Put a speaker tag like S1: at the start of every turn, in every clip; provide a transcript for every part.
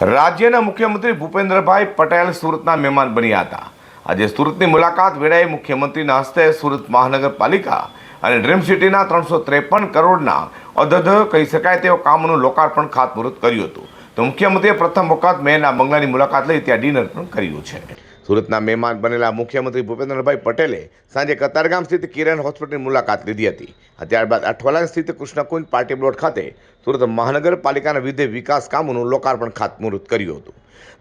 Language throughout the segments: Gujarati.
S1: રાજ્યના મુખ્યમંત્રી ભૂપેન્દ્રભાઈ પટેલ સુરતના મહેમાન બન્યા હતા. આજે સુરતની મુલાકાત વેળાએ મુખ્યમંત્રીના હસ્તે સુરત મહાનગરપાલિકા અને ડ્રીમ સિટીના ત્રણસો ત્રેપન કરોડના અધધ કહી શકાય તેવા કામનું લોકાર્પણ ખાતમુહૂર્ત કર્યું હતું. તો મુખ્યમંત્રીએ પ્રથમ વખત મેના બંગલાની મુલાકાત લઈ ત્યાં ડિનર પણ કર્યું છે. સુરતના મહેમાન બનેલા મુખ્યમંત્રી ભૂપેન્દ્રભાઈ પટેલે સાંજે કતારગામ સ્થિત કિરણ હોસ્પિટલની મુલાકાત લીધી હતી. ત્યારબાદ અઠવાલા સ્થિત કૃષ્ણકુંજ પાર્ટી પ્લોટ ખાતે સુરત મહાનગરપાલિકાના વિવિધ વિકાસ કામોનું લોકાર્પણ ખાતમુહૂર્ત કર્યું હતું.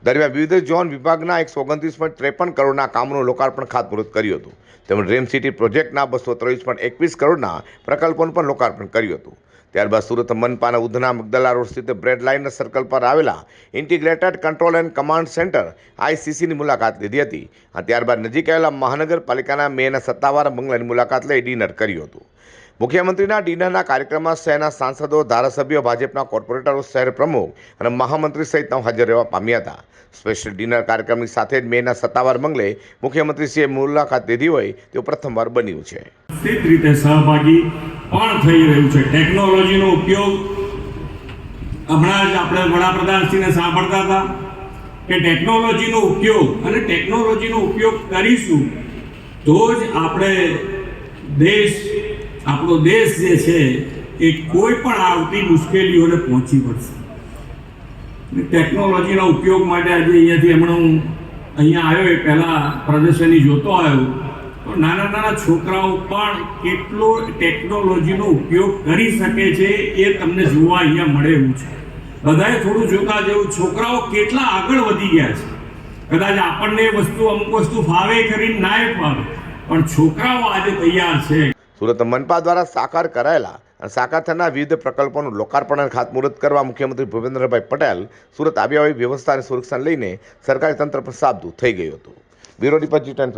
S1: દરમિયાન વિવિધ ઝોન વિભાગના એકસો ઓગણત્રીસ પોઈન્ટ ત્રેપન કરોડના કામોનું લોકાર્પણ ખાતમુહૂર્ત કર્યું હતું. તેમજ ડ્રીમ સિટી પ્રોજેક્ટના બસો ત્રેવીસ પોઈન્ટ એકવીસ કરોડના પ્રકલ્પોનું પણ લોકાર્પણ કર્યું હતું. ત્યારબાદ સુરત મનપાના ઉધના મગદલા રોડ સ્થિત બ્રેડ લાઇન સર્કલ પર આવેલા integrated control and command centre આઈસીસીની મુલાકાત લીધી હતી. અને ત્યારબાદ નજીક આવેલા મહાનગરપાલિકાના મેયરના સત્તાવાર બંગલાની મુલાકાત લઈ ડિનર કર્યું હતું. મુખ્યમંત્રીના ડિનરના કાર્યક્રમમાં શહેરના સાંસદો, ધારાસભ્યો, ભાજપના કોર્પોરેટરો, શહેર પ્રમુખ અને મહામંત્રી સહિત હાજર રહેવા પામ્યા હતા. સ્પેશિયલ ડિનર કાર્યક્રમની સાથે જ મેના સત્તાવાર બંગલે મુખ્યમંત્રીશ્રીએ મુલાકાત લીધી હોય તેવું પ્રથમવાર બન્યું છે.
S2: તે રીતે પણ થઈ રહ્યું છે. ટેકનોલોજીનો ઉપયોગ હમણાં જ આપણે વડાપ્રધાનશ્રીને સાંભળતા હતા કે ટેકનોલોજીનો ઉપયોગ અને ટેકનોલોજીનો ઉપયોગ કરીશું તો જ આપણે દેશ, આપણો દેશ જે છે એ કોઈ પણ આવતી મુશ્કેલીઓને પહોંચી પડશે ટેકનોલોજીના ઉપયોગ માટે આજે અહીંયાથી હમણાં હું અહીંયા આવ્યો એ પહેલાં પ્રદર્શની જોતો આવ્યો નાના નાના છોકરાઓ પણ કેટલો ટેકનોલોજીનો ઉપયોગ કરી શકે છે એ તમને જોવા અહીંયા મળે એવું છે. બધાએ થોડું જોતા જેવું. છોકરાઓ કેટલા આગળ વધી ગયા છે. કદાચ આપણને વસ્તુ અમુક વસ્તુ ફાવે કરીને ના ફાવે. પણ છોકરાઓ આજે તૈયાર છે.
S1: સુરત મનપા દ્વારા સાકાર કરાયેલા અને સાકાર થનાર વિવિધ પ્રકલ્પોનું લોકાર્પણ અને ખાતમુહૂર્ત કરવા મુખ્યમંત્રી ભૂપેન્દ્રભાઈ પટેલ સુરત આવ્યા હોય વ્યવસ્થા અને લઈને સરકારી તંત્ર પર સાબદું થઈ ગયું હતું. બ્યુરો રિપોર્ટ જી ટેન